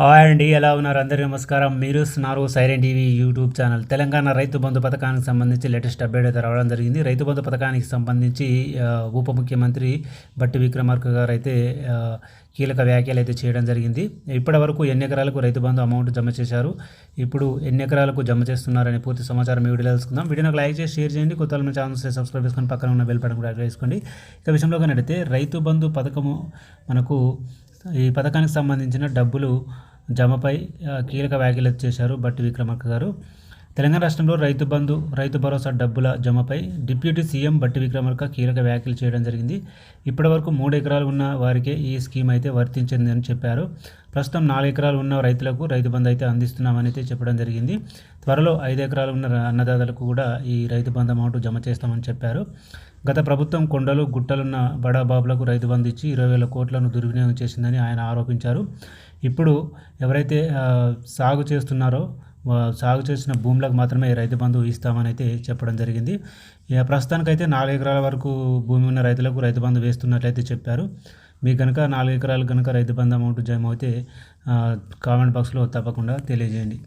Hi అండి ఎలా ఉన్నారు? అందరికీ నమస్కారం. మీరు స్నారు siren TV YouTube channel. Telangana Rythu Bandhu పథకానికి సంబంధించి లేటెస్ట్ అప్డేట్ అయితే రావడం జరిగింది. రైతు బంధు పథకానికి సంబంధించి ఉప ముఖ్యమంత్రి బట్టి విక్రమార్క గారు అయితే కీలక వ్యాఖ్యలు అయితే చేయడం జరిగింది. ఇప్పటి వరకు ఎన్ని ఎకరాలకు రైతు బంధు అమౌంట్ జమ చేశారు? ఇప్పుడు ఎన్ని ఎకరాలకు జమ చేస్తున్నారనే పూర్తి సమాచారం ఈ వీడియో తెలుసుకుందాం. వీడియోకి లైక్ చేసి షేర్ చేయండి. కొత్త వాళ్ళ ఛానల్స్ సబ్స్క్రైబ్ చేసుకొని పక్కన ఉన్న బెల్ బటన్ కూడా చేసుకోండి. ఇక విషయంలో కనడితే రైతు బంధు పథకము మనకు ఈ పథకానికి సంబంధించిన డబ్బులు జమపై కీలక వ్యాఖ్యలు చేశారు బట్టి విక్రమార్క గారు. తెలంగాణ రాష్ట్రంలో రైతు బంధు రైతు భరోసా డబ్బుల జమపై డిప్యూటీ సీఎం బట్టి విక్రమార్క కీలక వ్యాఖ్యలు చేయడం జరిగింది. ఇప్పటివరకు మూడు ఎకరాలు ఉన్న వారికే ఈ స్కీమ్ అయితే వర్తించింది అని చెప్పారు. ప్రస్తుతం నాలుగు ఎకరాలు ఉన్న రైతులకు రైతు బంధు అయితే అందిస్తున్నామని అయితే చెప్పడం జరిగింది. త్వరలో ఐదు ఎకరాలు ఉన్న అన్నదాతలకు కూడా ఈ రైతు బంధు అమౌంట్ జమ చేస్తామని చెప్పారు. గత ప్రభుత్వం కొండలు గుట్టలున్న బడాబాబులకు రైతు బంధు ఇచ్చి ఇరవై వేల కోట్లను దుర్వినియోగం చేసిందని ఆయన ఆరోపించారు. ఇప్పుడు ఎవరైతే సాగు చేస్తున్నారో సాగు చేసిన భూములకు మాత్రమే రైతు బంధు ఇస్తామని అయితే చెప్పడం జరిగింది. ప్రస్తుతానికైతే నాలుగు ఎకరాల వరకు భూమి ఉన్న రైతులకు రైతు బంధు వేస్తున్నట్లయితే చెప్పారు. మీకు కనుక నాలుగు ఎకరాలు కనుక రైతు బంధు అమౌంట్ జమ అయితే కామెంట్ బాక్స్లో తప్పకుండా తెలియజేయండి.